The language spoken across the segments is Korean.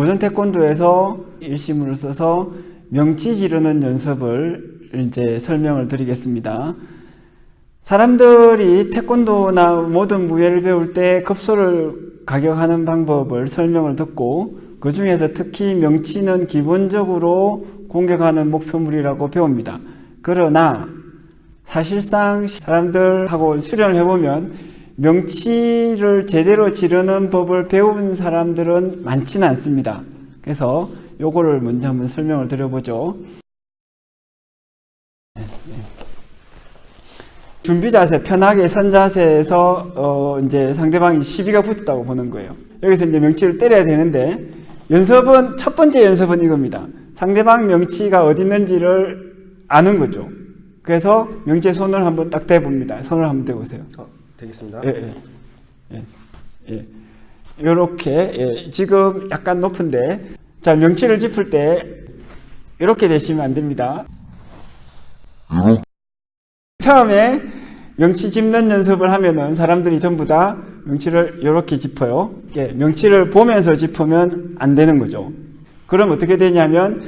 고전 태권도에서 일심을 써서 명치 지르는 연습을 이제 설명을 드리겠습니다. 사람들이 태권도나 모든 무예를 배울 때 급소를 가격하는 방법을 설명을 듣고 그 중에서 특히 명치는 기본적으로 공격하는 목표물이라고 배웁니다. 그러나 사실상 사람들하고 수련을 해보면 명치를 제대로 지르는 법을 배운 사람들은 많지는 않습니다. 그래서 요거를 먼저 한번 설명을 드려보죠. 준비 자세, 편하게 선 자세에서 어 이제 상대방이 시비가 붙었다고 보는 거예요. 여기서 이제 명치를 때려야 되는데 연습은 첫 번째 연습은 이겁니다. 상대방 명치가 어디 있는지를 아는 거죠. 그래서 명치에 손을 한번 딱 대봅니다. 손을 한번 대보세요. 어, 되겠습니다. 예, 예, 예, 예. 요렇게, 예, 지금 약간 높은데, 자, 명치를 짚을 때, 이렇게 되시면 안 됩니다. 처음에 명치 짚는 연습을 하면은 사람들이 전부 다 명치를 이렇게 짚어요. 예, 명치를 보면서 짚으면 안 되는 거죠. 그럼 어떻게 되냐면,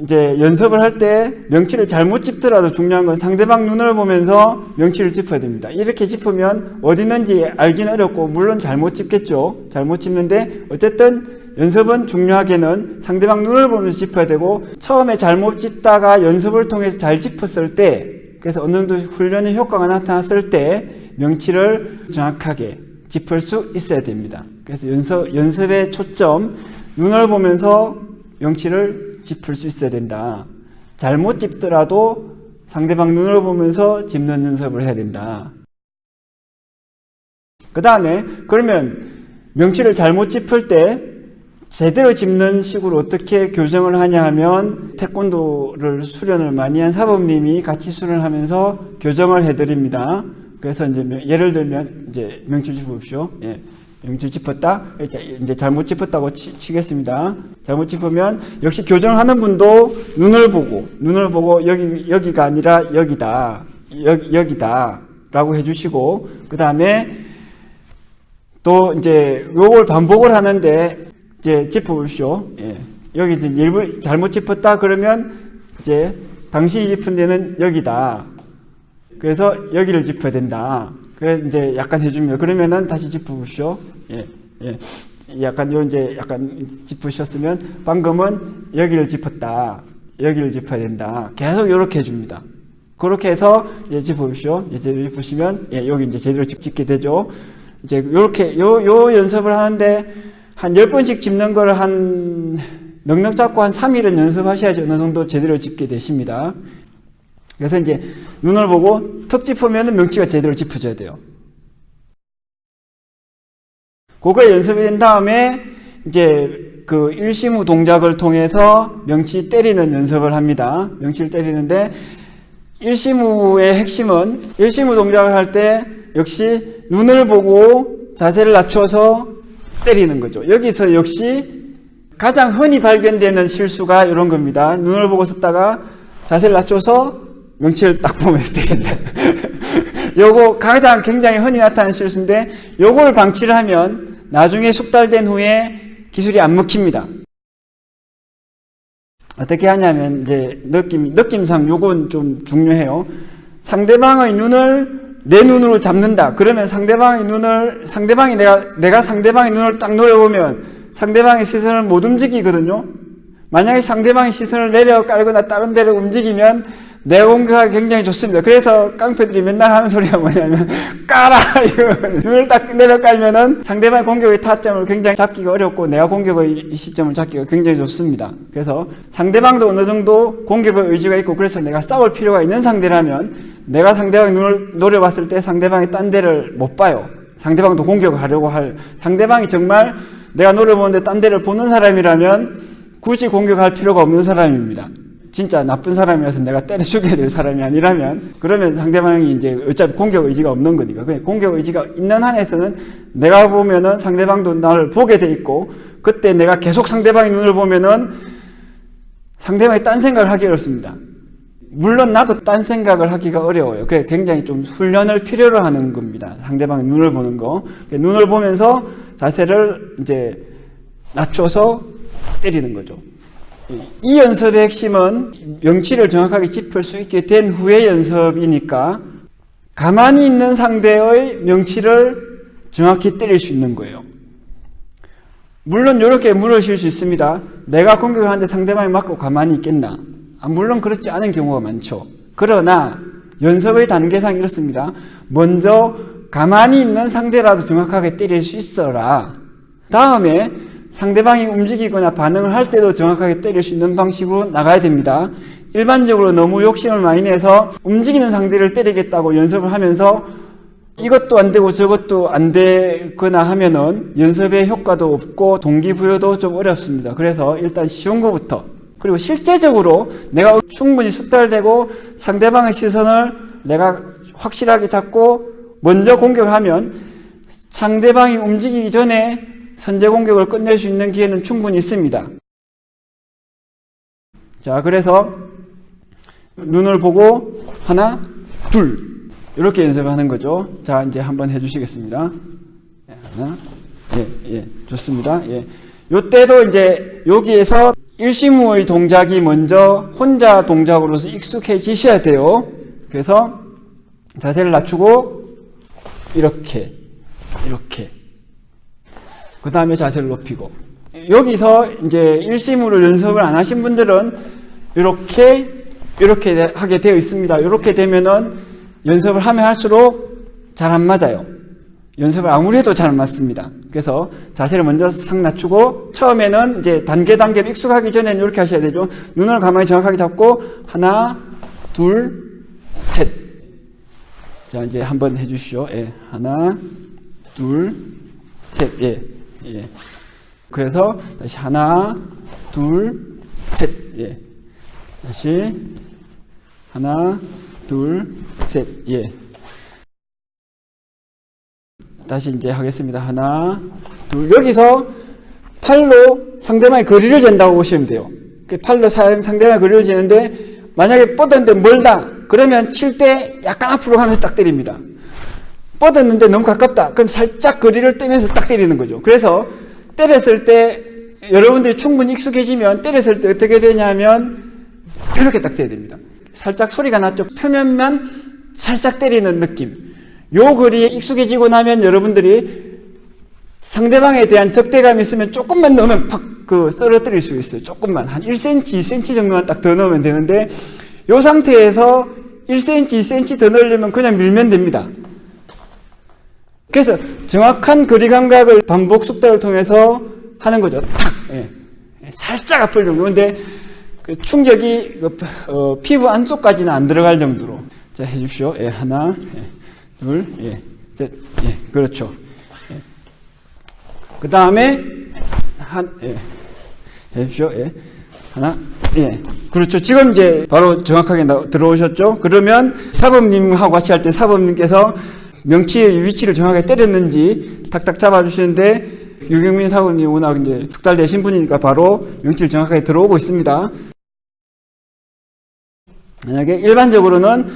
이제 연습을 할 때 명치를 잘못 짚더라도 중요한 건 상대방 눈을 보면서 명치를 짚어야 됩니다. 이렇게 짚으면 어디 있는지 알긴 어렵고 물론 잘못 짚겠죠. 잘못 짚는데 어쨌든 연습은 중요하게는 상대방 눈을 보면서 짚어야 되고 처음에 잘못 짚다가 연습을 통해서 잘 짚었을 때 그래서 어느 정도 훈련의 효과가 나타났을 때 명치를 정확하게 짚을 수 있어야 됩니다. 그래서 연습, 연습의 초점 눈을 보면서 명치를 짚을 수 있어야 된다. 잘못 짚더라도 상대방 눈을 보면서 짚는 연습을 해야 된다. 그 다음에 그러면 명치를 잘못 짚을 때 제대로 짚는 식으로 어떻게 교정을 하냐 하면 태권도를 수련을 많이 한 사범님이 같이 수련을 하면서 교정을 해드립니다. 그래서 이제 명- 예를 들면 이제 명치를 짚으십시오. 예. 명치를 짚었다. 이제 잘못 짚었다고 치, 치겠습니다. 잘못 짚으면 역시 교정하는 분도 눈을 보고 눈을 보고 여기 여기가 아니라 여기다. 여기 여기다라고 해주시고 그 다음에 또 이제 요걸 반복을 하는데 이제 짚어보십시오. 예. 여기 이제 일부 잘못 짚었다 그러면 이제 당신이 짚은 데는 여기다. 그래서 여기를 짚어야 된다. 그래 이제 약간 해주면 그러면은 다시 짚어보십시오. 예, 예. 약간 요 이제 약간 짚으셨으면 방금은 여기를 짚었다. 여기를 짚어야 된다. 계속 이렇게 해줍니다. 그렇게 해서 예, 짚어보십시오. 예, 제대로 짚으시면 예, 여기 이제 제대로 짚- 짚게 되죠. 이제 요렇게 요, 요 연습을 하는데 한 10번씩 짚는 걸 한 넉넉 잡고 한 3일은 연습하셔야지 어느 정도 제대로 짚게 되십니다. 그래서 이제 눈을 보고 턱 짚으면 명치가 제대로 짚어져야 돼요. 그거 연습이 된 다음에 이제 그 일심우 동작을 통해서 명치 때리는 연습을 합니다. 명치를 때리는데 일심우의 핵심은 일심우 동작을 할 때 역시 눈을 보고 자세를 낮춰서 때리는 거죠. 여기서 역시 가장 흔히 발견되는 실수가 이런 겁니다. 눈을 보고 섰다가 자세를 낮춰서 명치를 딱 보면서 때린다. 요거 가장 굉장히 흔히 나타나는 실수인데 요걸 방치를 하면 나중에 숙달된 후에 기술이 안 먹힙니다. 어떻게 하냐면 이제 느낌 느낌상 요건 좀 중요해요. 상대방의 눈을 내 눈으로 잡는다. 그러면 상대방의 눈을 상대방이 내가 내가 상대방의 눈을 딱 노려보면 상대방의 시선을 못 움직이거든요. 만약에 상대방의 시선을 내려 깔거나 다른 데로 움직이면 내 공격하기 굉장히 좋습니다. 그래서 깡패들이 맨날 하는 소리가 뭐냐면 까라 이거 눈을 딱 내려 깔면은 상대방의 공격의 타점을 굉장히 잡기가 어렵고 내가 공격의 이 시점을 잡기가 굉장히 좋습니다. 그래서 상대방도 어느 정도 공격의 의지가 있고 그래서 내가 싸울 필요가 있는 상대라면 내가 상대방의 눈을 노려봤을 때 상대방이 딴 데를 못 봐요. 상대방도 공격을 하려고 할 상대방이 정말 내가 노려보는데 딴 데를 보는 사람이라면 굳이 공격할 필요가 없는 사람입니다. 진짜 나쁜 사람이라서 내가 때려 죽여야 될 사람이 아니라면 그러면 상대방이 이제 어차피 공격 의지가 없는 거니까 공격 의지가 있는 한에서는 내가 보면은 상대방도 나를 보게 돼 있고 그때 내가 계속 상대방의 눈을 보면은 상대방이 딴 생각을 하기 어렵습니다. 물론 나도 딴 생각을 하기가 어려워요. 그게 굉장히 좀 훈련을 필요로 하는 겁니다. 상대방의 눈을 보는 거. 눈을 보면서 자세를 이제 낮춰서 때리는 거죠. 이 연습의 핵심은 명치를 정확하게 짚을 수 있게 된 후의 연습이니까 가만히 있는 상대의 명치를 정확히 때릴 수 있는 거예요. 물론 이렇게 물으실 수 있습니다. 내가 공격을 하는데 상대방이 맞고 가만히 있겠나? 아, 물론 그렇지 않은 경우가 많죠. 그러나 연습의 단계상 이렇습니다. 먼저 가만히 있는 상대라도 정확하게 때릴 수 있어라. 다음에 상대방이 움직이거나 반응을 할 때도 정확하게 때릴 수 있는 방식으로 나가야 됩니다. 일반적으로 너무 욕심을 많이 내서 움직이는 상대를 때리겠다고 연습을 하면서 이것도 안 되고 저것도 안 되거나 하면은 연습의 효과도 없고 동기부여도 좀 어렵습니다. 그래서 일단 쉬운 것부터 그리고 실제적으로 내가 충분히 숙달되고 상대방의 시선을 내가 확실하게 잡고 먼저 공격을 하면 상대방이 움직이기 전에 선제 공격을 끝낼 수 있는 기회는 충분히 있습니다. 자, 그래서 눈을 보고 하나, 둘 이렇게 연습하는 거죠. 자, 이제 한번 해주시겠습니다. 예, 하나, 예, 예, 좋습니다. 예, 요때도 이제 여기에서 일시무의 동작이 먼저 혼자 동작으로서 익숙해지셔야 돼요. 그래서 자세를 낮추고 이렇게, 이렇게. 그 다음에 자세를 높이고. 여기서 이제 일시무를 연습을 안 하신 분들은 이렇게, 이렇게 하게 되어 있습니다. 이렇게 되면은 연습을 하면 할수록 잘 안 맞아요. 연습을 아무리 해도 잘 안 맞습니다. 그래서 자세를 먼저 상 낮추고 처음에는 이제 단계 단계로 익숙하기 전에는 이렇게 하셔야 되죠. 눈을 가만히 정확하게 잡고 하나, 둘, 셋. 자, 이제 한번 해 주시죠. 예. 하나, 둘, 셋. 예. 예. 그래서 다시 하나, 둘, 셋. 예. 다시 하나, 둘, 셋. 예. 다시 이제 하겠습니다. 하나, 둘. 여기서 팔로 상대방의 거리를 잰다고 보시면 돼요. 그 팔로 사- 상대방의 거리를 재는데 만약에 뻗었는데 멀다. 그러면 칠 때 약간 앞으로 가면서 딱 때립니다. 뻗었는데 너무 가깝다. 그럼 살짝 거리를 떼면서 딱 때리는 거죠. 그래서 때렸을 때 여러분들이 충분히 익숙해지면 때렸을 때 어떻게 되냐면 이렇게 딱 돼야 됩니다. 살짝 소리가 났죠. 표면만 살짝 때리는 느낌. 요 거리에 익숙해지고 나면 여러분들이 상대방에 대한 적대감이 있으면 조금만 넣으면 팍 그 쓰러뜨릴 수 있어요. 조금만 한 1cm, 2cm 정도만 딱 더 넣으면 되는데 요 상태에서 1cm, 2cm 더 넣으려면 그냥 밀면 됩니다. 그래서 정확한 거리 감각을 반복 숙달을 통해서 하는 거죠. 탁! 예. 살짝 아플 정도. 근데 그 충격이 그, 어, 피부 안쪽까지는 안 들어갈 정도로. 자, 해주십시오. 예, 하나, 예, 둘, 예, 셋, 예, 그렇죠. 예. 그 다음에, 한, 예, 해주십시오. 예, 하나, 예, 그렇죠. 지금 이제 바로 정확하게 나, 들어오셨죠? 그러면 사범님하고 같이 할 때 사범님께서 명치의 위치를 정확하게 때렸는지 탁탁 잡아주시는데 유경민 사원님 워낙 이제 숙달되신 분이니까 바로 명치를 정확하게 들어오고 있습니다. 만약에 일반적으로는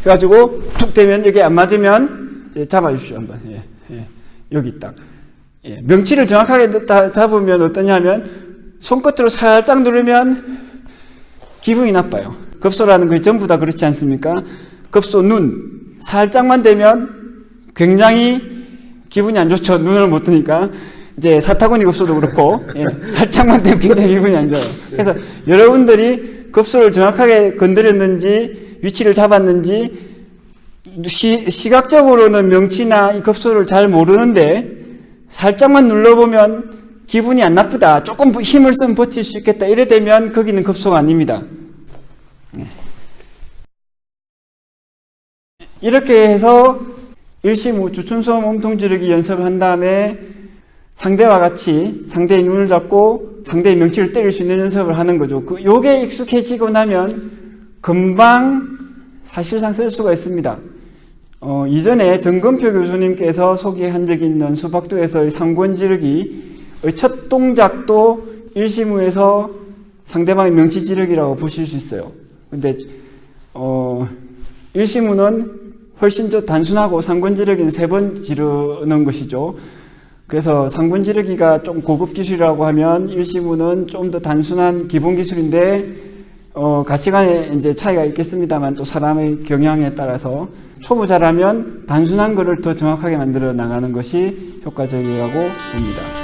해가지고 툭 되면 이게 안 맞으면 잡아주십시오 한번. 예, 예. 여기 딱. 예. 명치를 정확하게 다 잡으면 어떠냐면 손끝으로 살짝 누르면 기분이 나빠요. 급소라는 것이 전부 다 그렇지 않습니까? 급소 눈 살짝만 되면 굉장히 기분이 안 좋죠. 눈을 못 뜨니까. 이제 사타구니 급소도 그렇고, 예, 살짝만 되면 굉장히 기분이 안 좋아요. 그래서 여러분들이 급소를 정확하게 건드렸는지, 위치를 잡았는지, 시, 시각적으로는 명치나 이 급소를 잘 모르는데, 살짝만 눌러보면 기분이 안 나쁘다. 조금 힘을 쓰면 버틸 수 있겠다. 이래 되면 거기는 급소가 아닙니다. 예. 이렇게 해서 일시무 주춤소음 몸통 지르기 연습을 한 다음에 상대와 같이 상대의 눈을 잡고 상대의 명치를 때릴 수 있는 연습을 하는 거죠. 그 요게 익숙해지고 나면 금방 사실상 쓸 수가 있습니다. 어, 이전에 정근표 교수님께서 소개한 적이 있는 수박도에서의 상권 지르기의 첫 동작도 일시무에서 상대방의 명치 지르기라고 보실 수 있어요. 근데 어, 일시무는 훨씬 더 단순하고 상권 지르기는 세 번 지르는 것이죠. 그래서 상분 지르기가 좀 고급 기술이라고 하면 일시구는 좀 더 단순한 기본 기술인데 어, 가치관에 이제 차이가 있겠습니다만 또 사람의 경향에 따라서 초보자라면 단순한 거를 더 정확하게 만들어 나가는 것이 효과적이라고 봅니다.